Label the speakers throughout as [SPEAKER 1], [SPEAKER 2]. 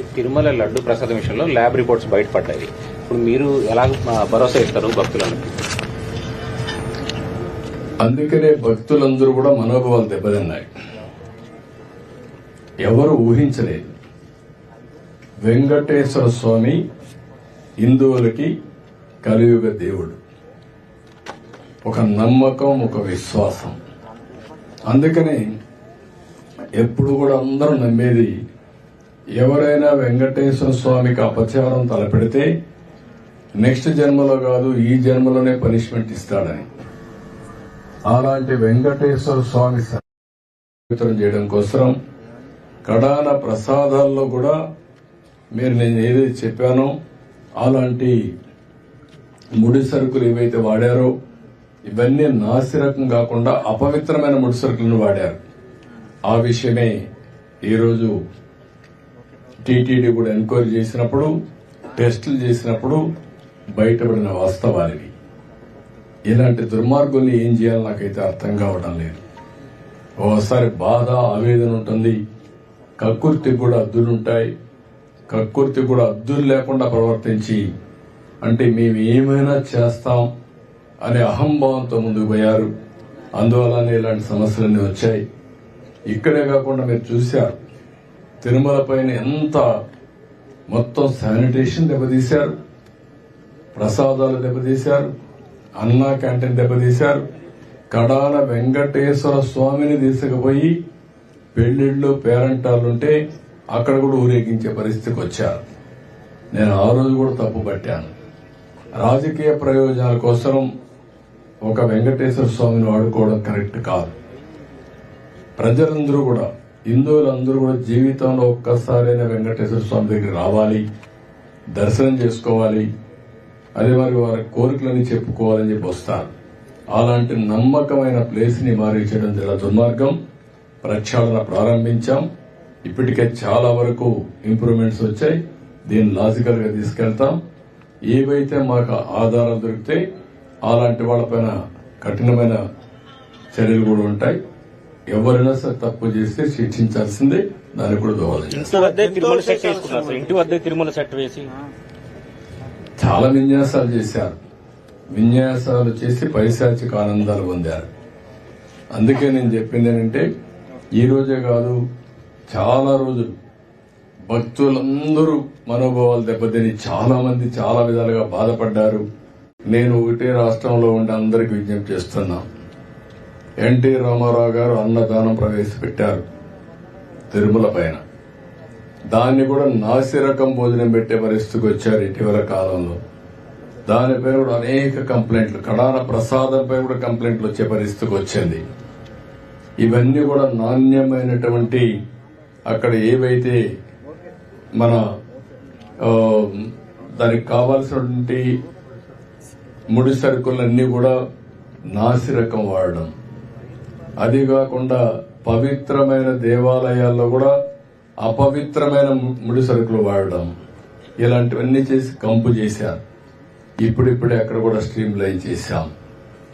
[SPEAKER 1] తిరుమల లడ్డు ప్రసాదం విషయంలో lab reports బయటపడ్డాయి. ఇప్పుడు మీరు ఎలా భరోసా ఇస్తారు భక్తులను?
[SPEAKER 2] అందుకనే భక్తులందరూ కూడా మనోభావాలు దెబ్బతిన్నాయి. ఎవరు ఊహించలేదు. వెంకటేశ్వర స్వామి హిందువులకి కలియుగ దేవుడు. ఒక నమ్మకం ఒక విశ్వాసం. అందుకనే ఎప్పుడు కూడా అందరూ నమ్మేది ఎవరైనా వెంకటేశ్వర స్వామికి అపచారం తలపెడితే నెక్స్ట్ జన్మలో కాదు ఈ జన్మలోనే పనిష్మెంట్ ఇస్తాడని. అలాంటి వెంకటేశ్వర స్వామి వితరణ చేయడం కోసం కడాన ప్రసాదాల్లో కూడా మీరు నేను ఏదైతే చెప్పానో అలాంటి ముడి సరుకులు ఏవైతే వాడారో ఇవన్నీ నాసిరకం కాకుండా అపవిత్రమైన ముడి సరుకులను వాడారు. ఆ విషయమే ఈరోజు టీటీడీ కూడా ఎంక్వైరీ చేసినప్పుడు టెస్టులు చేసినప్పుడు బయటపడిన వాస్తవాలివి. ఇలాంటి దుర్మార్గుల్ని ఏం చేయాలో నాకైతే అర్థం కావడం లేదు. ఓసారి బాధ ఆవేదన ఉంటుంది. కక్కుర్తికి కూడా అద్దులుంటాయి. కక్కుర్తి కూడా అద్దులు లేకుండా ప్రవర్తించి అంటే మేము ఏమైనా చేస్తాం అనే అహంభావంతో ముందుకు పోయారు. అందువల్లనే ఇలాంటి సమస్యలన్నీ వచ్చాయి. ఇక్కడే కాకుండా మీరు చూశారు. తిరుమల పైన ఎంత మొత్తం శానిటేషన్ దెబ్బతీశారు? ప్రసాదాలు దెబ్బతీశారు? అన్నా క్యాంటీన్ దెబ్బతీశారు? కడాల వెంకటేశ్వర స్వామిని తీసుకుపోయి పెళ్ళిళ్ళు పేరంటాలుంటే అక్కడ కూడా ఊరేగించే పరిస్థితికి వచ్చారు. నేను ఆ రోజు కూడా తప్పు పట్టాను. రాజకీయ ప్రయోజనాల కోసం ఒక వెంకటేశ్వర స్వామిని వాడుకోవడం కరెక్ట్ కాదు. ప్రజలందరూ కూడా హిందువులందరూ కూడా జీవితంలో ఒక్కసారైనా వెంకటేశ్వర స్వామి దగ్గర రావాలి దర్శనం చేసుకోవాలి అదే మరి వారి కోరికలని చెప్పుకోవాలని చెప్పి వస్తారు. అలాంటి నమ్మకమైన ప్లేస్ని మారించడం చాలా దుర్మార్గం. ప్రక్షాళన ప్రారంభించాం. ఇప్పటికే చాలా వరకు ఇంప్రూవ్మెంట్స్ వచ్చాయి. దీన్ని లాజికల్గా తీసుకెళ్తాం. ఏవైతే మాకు ఆధారాలు దొరికితే అలాంటి వాళ్ళపైన కఠినమైన చర్యలు కూడా ఉంటాయి. ఎవరైనా సరే తప్పు చేస్తే శిక్షించాల్సిందే దానికి కూడా దోవాలి
[SPEAKER 1] ఇంటి వద్దే తిరుమల సెట్ వేసి.
[SPEAKER 2] చాలా విన్యాసాలు చేశారు. విన్యాసాలు చేసి పైశాచిక ఆనందాలు పొందారు. అందుకే నేను చెప్పింది ఏంటంటే ఈ రోజే కాదు చాలా రోజులు భక్తులందరూ మనోభావాలు దెబ్బతిని చాలా మంది చాలా విధాలుగా బాధపడ్డారు. నేను ఒకటే రాష్ట్రంలో ఉండి అందరికి విజ్ఞప్తి చేస్తున్నా ఎన్టీ రామారావు గారు అన్నదానం ప్రవేశపెట్టారు తిరుమల పైన. దాన్ని కూడా నాసిరకం భోజనం పెట్టే పరిస్థితికి వచ్చారు ఇటీవల కాలంలో. దానిపై కూడా అనేక కంప్లైంట్లు కడాన ప్రసాదంపై కూడా కంప్లైంట్లు వచ్చే పరిస్థితికి వచ్చింది. ఇవన్నీ కూడా నాణ్యమైనటువంటి అక్కడ ఏవైతే మన దానికి కావాల్సినటువంటి ముడి సరుకులన్నీ కూడా నాసిరకం వాడడం. అది కాకుండా పవిత్రమైన దేవాలయాల్లో కూడా అపవిత్రమైన ముడి సరుకులు వాడడం. ఇలాంటివన్నీ చేసి కంపు చేశారు. ఇప్పుడిప్పుడే అక్కడ కూడా స్ట్రీమ్ లైన్ చేశాం.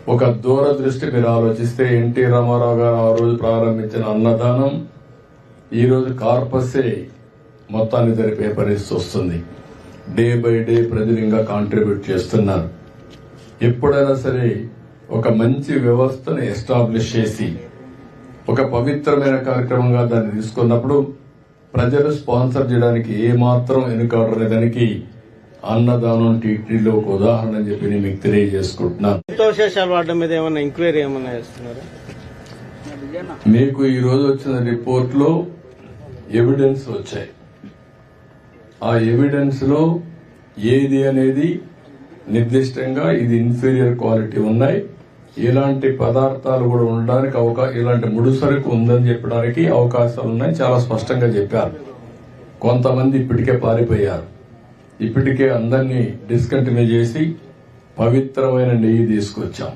[SPEAKER 2] ఒక దూరదృష్టి మీరు ఆలోచిస్తే ఎన్టీ రామారావు గారు ఆ రోజు ప్రారంభించిన అన్నదానం ఈ రోజు కార్పసే మొత్తాన్ని జరిపే పరిస్థితి వస్తుంది. డే బై డే ప్రజలు ఇంకా కాంట్రిబ్యూట్ చేస్తున్నారు. ఎప్పుడైనా సరే ఒక మంచి వ్యవస్థను ఎస్టాబ్లిష్ చేసి ఒక పవిత్రమైన కార్యక్రమంగా దాన్ని తీసుకున్నప్పుడు ప్రజలు స్పాన్సర్ చేయడానికి ఏ మాత్రం వెనుకాడనే దానికి అన్నదానం టీటీలో ఒక ఉదాహరణ అని చెప్పి నేను మీకు తెలియజేసుకుంటున్నాను.
[SPEAKER 3] మీద ఏమన్నా ఎంక్వైరీ ఏమన్నా చేస్తున్నారు?
[SPEAKER 2] మీకు ఈ రోజు వచ్చిన రిపోర్ట్లో ఎవిడెన్స్ వచ్చాయి. ఆ ఎవిడెన్స్లో ఏది అనేది నిర్దిష్టంగా ఇది ఇన్ఫీరియర్ క్వాలిటీ ఉన్నాయి. ఇలాంటి పదార్థాలు కూడా ఉండడానికి అవకాశం ఇలాంటి ముడిసరుకు ఉందని చెప్పడానికి అవకాశాలు ఉన్నాయి. చాలా స్పష్టంగా చెప్పారు. కొంతమంది ఇప్పటికే పారిపోయారు. ఇప్పటికే అందరినీ డిస్కంటిన్యూ చేసి పవిత్రమైన నెయ్యి తీసుకొచ్చాం.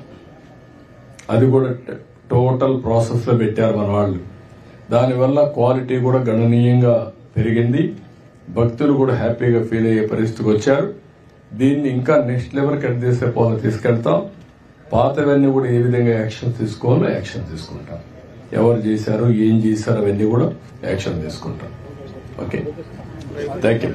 [SPEAKER 2] అది కూడా టోటల్ ప్రాసెస్లో పెట్టారు మన వాళ్ళు. దానివల్ల క్వాలిటీ కూడా గణనీయంగా పెరిగింది. భక్తులు కూడా హ్యాపీగా ఫీల్ అయ్యే పరిస్థితికి వచ్చారు. దీన్ని ఇంకా నెక్స్ట్ లెవెల్ కట్ చేసే పోలు తీసుకెళ్తాం పాతవన్నీ కూడా ఏ విధంగా యాక్షన్ తీసుకోవాలో యాక్షన్ తీసుకుంటాం. ఎవరు చేశారు ఏం చేశారు అవన్నీ కూడా యాక్షన్ తీసుకుంటాం. ఓకే? Thank you